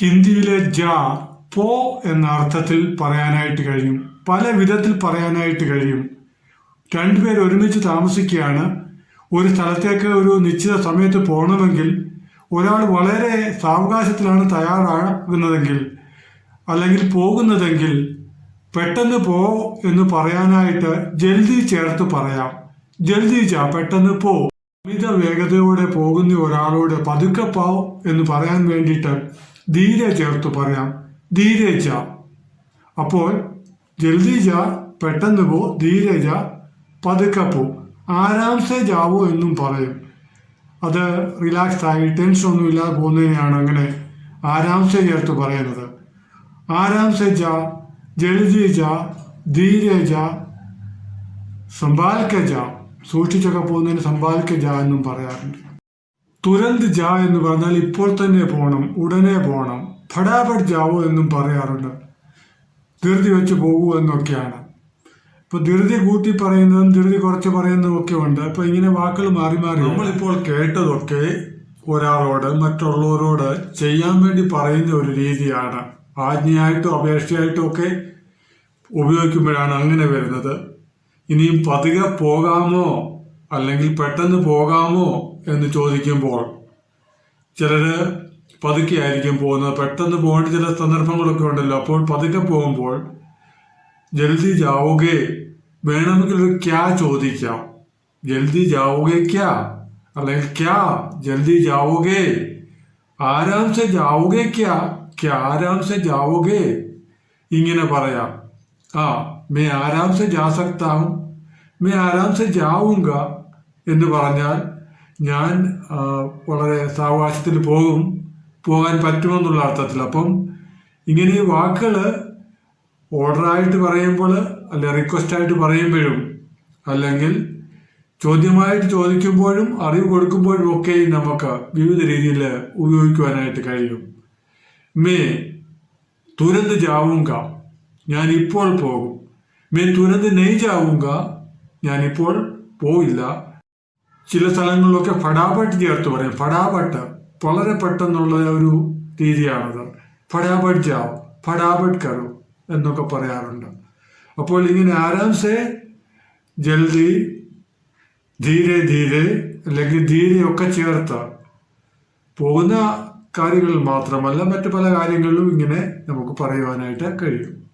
ഹിന്ദിയിലെ ജ പോ എന്ന അർത്ഥത്തിൽ പറയാനായിട്ട് കഴിയും. പല വിധത്തിൽ പറയാനായിട്ട് കഴിയും. രണ്ടുപേർ ഒരുമിച്ച് താമസിക്കുകയാണ്. ഒരു സ്ഥലത്തേക്ക് ഒരു നിശ്ചിത സമയത്ത് പോകണമെങ്കിൽ ഒരാൾ വളരെ സാവകാശത്തിലാണ് തയ്യാറാകുന്നതെങ്കിൽ അല്ലെങ്കിൽ പോകുന്നതെങ്കിൽ പെട്ടെന്ന് പോ എന്ന് പറയാനായിട്ട് ജൽദി ചേർത്ത് പറയാം. ജൽദി ചാ പെട്ടെന്ന് പോ. അമിത വേഗതയോടെ പോകുന്ന ഒരാളോട് പതുക്കെ പോ എന്ന് പറയാൻ വേണ്ടിയിട്ട് ധീരെ ചേർത്ത് പറയാം. ധീരെ ച അപ്പോൾ ജൽദി ജാ പെട്ടെന്ന് പോ ധീരെ ജാ പതുക്കെ പോ. ആരാംസെ ജാവോ എന്നും പറയും. അത് റിലാക്സ് ആയി ടെൻഷൻ ഒന്നും ഇല്ലാതെ പോകുന്നതിനെയാണ് അങ്ങനെ ആരാംസെ ചേർത്ത് പറയുന്നത്. ആരാംസെ ജാ ജൽദി ജാ ധീരെ ജാ സമ്പാൽക്ക ജാ. സൂക്ഷിച്ചൊക്കെ പോകുന്നതിന് സമ്പാൽക്ക ജാ എന്നും പറയാറുണ്ട്. തുരന്ത് ജാ എന്ന് പറഞ്ഞാൽ ഇപ്പോൾ തന്നെ പോകണം ഉടനെ പോകണം ഫടാഫട് ജാവോ എന്നും പറയാറുണ്ട്. ധൃതി വെച്ച് പോകൂ എന്നൊക്കെയാണ്. ഇപ്പൊ ധൃതി കൂട്ടി പറയുന്നതും ധൃതി കുറച്ച് പറയുന്നതും ഒക്കെ ഉണ്ട്. അപ്പൊ ഇങ്ങനെ വാക്കുകൾ മാറി മാറി നമ്മളിപ്പോൾ കേട്ടതൊക്കെ ഒരാളോട് മറ്റുള്ളവരോട് ചെയ്യാൻ വേണ്ടി പറയുന്ന ഒരു രീതിയാണ്. ആജ്ഞയായിട്ടും അപേക്ഷയായിട്ടും ഒക്കെ ഉപയോഗിക്കുമ്പോഴാണ് അങ്ങനെ വരുന്നത്. ഇനിയും പതുക്കെ പോകാമോ? അല്ലെങ്കിൽ പെട്ടെന്ന് പോകാമോ എന്ന് ചോദിക്കുമ്പോൾ ചിലര് പതുക്കെ ആയിരിക്കും പോകുന്നത്. പെട്ടെന്ന് പോകേണ്ട ചില സന്ദർഭങ്ങളൊക്കെ ഉണ്ടല്ലോ. അപ്പോൾ പതുക്കെ പോകുമ്പോൾ ജൽദി ജാവുകേ വേണമെങ്കിൽ ഒരു ക്യാ ചോദിക്കാം. ജൽദി ജാവുകേ ക്യാ? അല്ലെങ്കിൽ ക്യാ ജൽദി ജാവുകേ ആരാം സെ ജാവുകേ ക്യാ? ക്യാ ആരാം സെ ജാവുകേ ഇങ്ങനെ പറയാം. ആ മേ ആരാം സെ ജാ സക്താ മേ ആരാം സെ ജാവുങ്ക എന്ന് പറഞ്ഞാൽ ഞാൻ വളരെ സാവകാശത്തിൽ പോകും. പോകാൻ പറ്റുമെന്നുള്ള അർത്ഥത്തിൽ. അപ്പം ഇങ്ങനെ ഈ വാക്കുകൾ ഓർഡറായിട്ട് പറയുമ്പോൾ അല്ലെ റിക്വസ്റ്റായിട്ട് പറയുമ്പോഴും അല്ലെങ്കിൽ ചോദ്യമായിട്ട് ചോദിക്കുമ്പോഴും അറിവ് കൊടുക്കുമ്പോഴും ഒക്കെ നമുക്ക് വിവിധ രീതിയിൽ ഉപയോഗിക്കുവാനായിട്ട് കഴിയും. മേ തുരന്ത് ജാവുങ്ക ഞാൻ ഇപ്പോൾ പോകും. മേ തുരന്ത് നെയ് ജാവുങ്ക ഞാനിപ്പോൾ പോയില്ല. ചില സ്ഥലങ്ങളിലൊക്കെ ഫടാപട്ട് ചേർത്ത് പറയും. ഫടാപട്ട് വളരെ പെട്ടെന്നുള്ള ഒരു രീതിയാണത്. ഫടാപട്ട് ജാവ് ഫടാപട്ട് കറു എന്നൊക്കെ പറയാറുണ്ട്. അപ്പോൾ ഇങ്ങനെ ആരാംസെ ജൽദി ധീരെ ധീരെ അല്ലെങ്കിൽ ധീരെയൊക്കെ ചേർത്ത് പോകുന്ന കാര്യങ്ങളിൽ മാത്രമല്ല മറ്റു പല കാര്യങ്ങളിലും ഇങ്ങനെ നമുക്ക് പറയുവാനായിട്ട് കഴിയും.